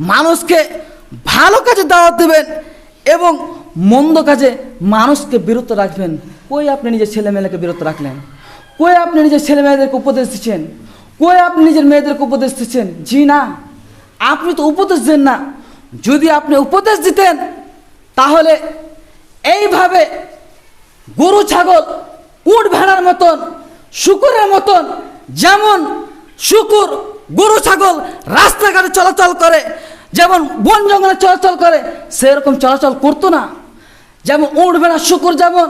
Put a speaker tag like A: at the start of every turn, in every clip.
A: মানুষকে ভালো কাজে দাওয়াত দেবেন এবং মন্দ কাজে মানুষকে বিরত রাখবেন। কই আপনি নিজের ছেলেমেয়েকে বিরত রাখলেন? কই আপনি নিজের ছেলে মেয়েদেরকে উপদেশ দিচ্ছেন? কই আপনি নিজের মেয়েদেরকে উপদেশ দিচ্ছেন? জি না। আপনি তো উপদেশ দেন না। যদি আপনি উপদেশ দিতেন, তাহলে এইভাবে গরু, ছাগল, উট ভেড়ার মতন, শুকুরের মতন, যেমন শুকুর, গরু, ছাগল রাস্তাঘাটে চলাচল করে যেমন বন জঙ্গলে চলাচল করে, সেরকম চলাচল করতো না। যেমন উঠবে না শুকুর, যেমন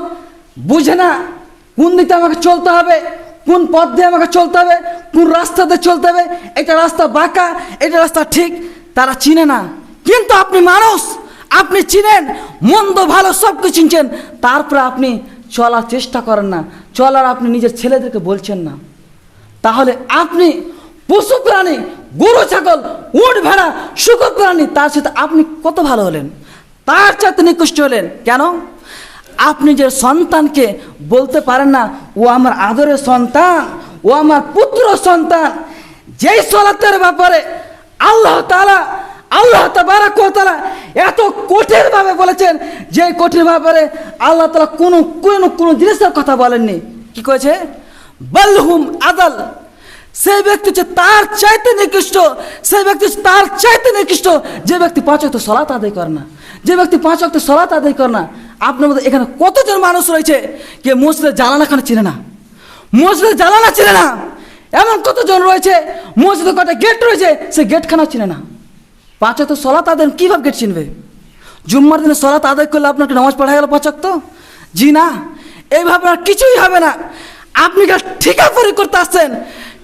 A: বুঝে না কোন দিকে আমাকে চলতে হবে, কোন পথ দিয়ে আমাকে চলতে হবে, কোন রাস্তাতে চলতে হবে, এটা রাস্তা বাঁকা, এটা রাস্তা ঠিক, তারা চিনে না। কিন্তু আপনি মানুষ, আপনি চিনেন, মন্দ, ভালো সব কিছু চিনছেন, তারপরে আপনি চলার চেষ্টা করেন না। চলার আপনি নিজের ছেলেদেরকে বলছেন না। তাহলে আপনি পশু প্রাণী গরু, ছাগল, উট, ভেড়া, শুকর প্রাণী, তার সাথে আপনি কত ভালো হলেন? তার চাইতে নিকৃষ্ট হলেন। কেন? আপনি যে সন্তানকে বলতে পারেন না, ও আমার আদরের সন্তান, ও আমার পুত্র সন্তান, যেই সলাতের ব্যাপারে আল্লাহ তালা আল্লাহ ওয়া তাআলা এত কঠিনভাবে বলেছেন যে কঠিন ব্যাপারে আল্লাহ তাআলা কোনো কোনো কোনো জিনিসের কথা বলেননি। কি করেছে? বলহুম আদাল সেই ব্যক্তি হচ্ছে তার চাইতে নিকৃষ্ট সেই ব্যক্তি তার চাইতে নিকৃষ্ট, যে ব্যক্তি পাঁচ অক্ট সলাত আদায় করে না, যে ব্যক্তি পাঁচ অক্ট সলাত আদায় করে না, আপনার মধ্যে এখানে কতজন মানুষ রয়েছে কে মসজিদের জ্বালানা খানে চিনে না? মসজিদের জ্বালানা চিনে না। এমন কতজন রয়েছে, মসজিদের কটা গেট রয়েছে, সে গেটখানা চিনে না। পাঁচ অক্ট সলাত আদায় কীভাবে গেট চিনবে? জুম্মার দিনে সলাত আদায় করলে আপনাকে নামাজ পড়া গেল পাঁচ অক্ট জি না। এইভাবে আর কিছুই হবে না। আপনি ঠিকা পরি করতে আসছেন?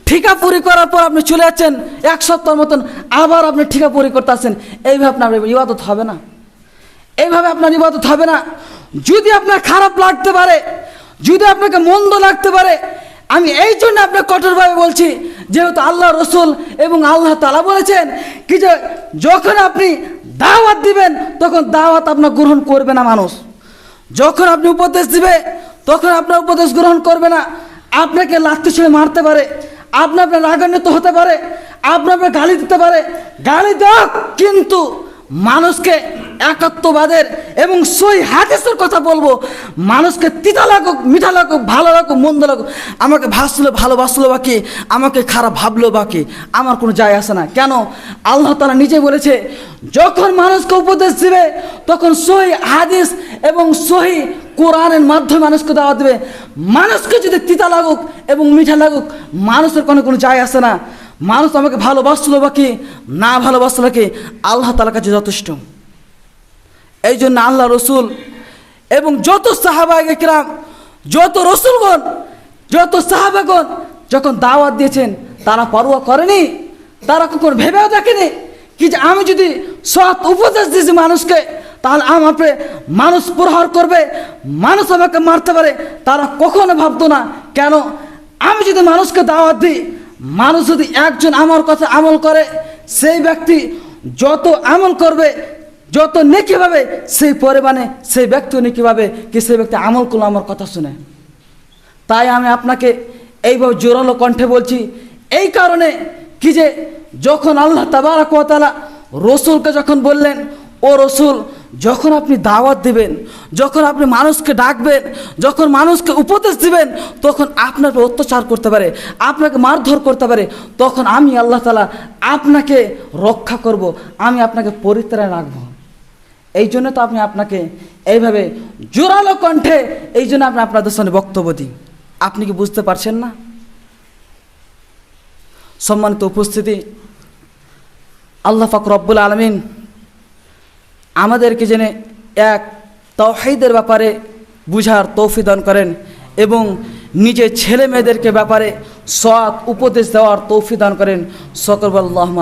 A: ঠিকা পরি করার পর আপনি চলে যাচ্ছেন এক সপ্তাহ মতন, আবার আপনি ঠিকা পরি করতে আসছেন। এইভাবে আপনার ইবাদত হবে না। এইভাবে আপনার ইবাদত হবে না। যদি আপনার খারাপ লাগতে পারে, যদি আপনাকে মন্দ লাগতে পারে, আমি এই জন্য আপনাকে কঠোরভাবে বলছি, যেহেতু আল্লাহ রসুল এবং আল্লাহ তালা বলেছেন কি যে, যখন আপনি দাওয়াত দিবেন, তখন দাওয়াত আপনার গ্রহণ করবে না মানুষ। যখন আপনি উপদেশ দিবে, তখন আপনার উপদেশ গ্রহণ করবে না। আপনাকে লাত্তি ছুঁড়ে মারতে পারে। আপনি আপনার রাগান্বিত হতে পারে আপনি আপনার গালি দিতে পারে। গালি দেওয়া কিন্তু মানুষকে একাত্মবাদের এবং সই হাদিসের কথা বলব। মানুষকে তিতা লাগুক, মিঠা লাগুক, ভালো লাগুক, মন্দ লাগুক, আমাকে ভাসলো ভালোবাসলো বাকি আমাকে খারাপ ভাবলো বাকি আমার কোনো যায় আসে না। কেন? আল্লাহ তালা নিজে বলেছে, যখন মানুষকে উপদেশ দিবে, তখন সহি হাদিস এবং সহি কোরআনের মাধ্যমে মানুষকে দাওয়া দেবে। মানুষকে যদি তিতা লাগুক এবং মিঠা লাগুক, মানুষের কোনো কোনো যায় আসে না। মানুষ আমাকে ভালোবাসলো বাকি না ভালোবাসলো কি? আল্লাহ তালার কাছে যথেষ্ট। এই জন্য আল্লাহ রসুল এবং যত সাহাবাগেরাম যত রসুলগণ, যত সাহাবাগণ যখন দাওয়াত দিয়েছেন, তারা পরোয়া করেনি, তারা কখন ভেবেও দেখেনি কি যে আমি যদি সৎ উপদেশ দিয়েছি মানুষকে, তাহলে আমাকে মানুষ প্রহার করবে, মানুষ আমাকে মারতে পারে, তারা কখনো ভাবতো না, কেন আমি যদি মানুষকে দাওয়াত দিই, মানুষ যদি একজন আমার কথা আমল করে, সেই ব্যক্তি যত আমল করবে যত নেকি পাবে সেই পরিমাণে সেই ব্যক্তিও নেকি পাবে কি সেই ব্যক্তি আমল করল আমার কথা শুনে। তাই আমি আপনাকে এইভাবে জোরালো কণ্ঠে বলছি, এই কারণে কি যে যখন আল্লাহ তাবারাকালা রসুলকে যখন বললেন, ও রসুল, যখন আপনি দাওয়াত দিবেন, যখন আপনি মানুষকে ডাকবেন, যখন মানুষকে উপদেশ দিবেন, তখন উপর অত্যাচার করতে পারে, আপনাকে মারধর করতে পারে, তখন আমি আল্লাহ তালা আপনাকে রক্ষা করব, আমি আপনাকে পরিত্রাণ রাখব। এই জন্য তো আপনি আপনাকে এইভাবে জোরালো কণ্ঠে এই জন্য আপনি আপনাদের সামনে বক্তব্য দিই। আপনি কি বুঝতে পারছেন না? সম্মানিত উপস্থিতি, আল্লাহ ফাকর রব্বুল আলমিন আমাদেরকে জেনে এক তৌহিদের ব্যাপারে বুঝার তৌফি দান করেন এবং নিজের ছেলে মেয়েদেরকে ব্যাপারে সৎ উপদেশ দেওয়ার তৌফি দান করেন। সকল আল্লাহ আমি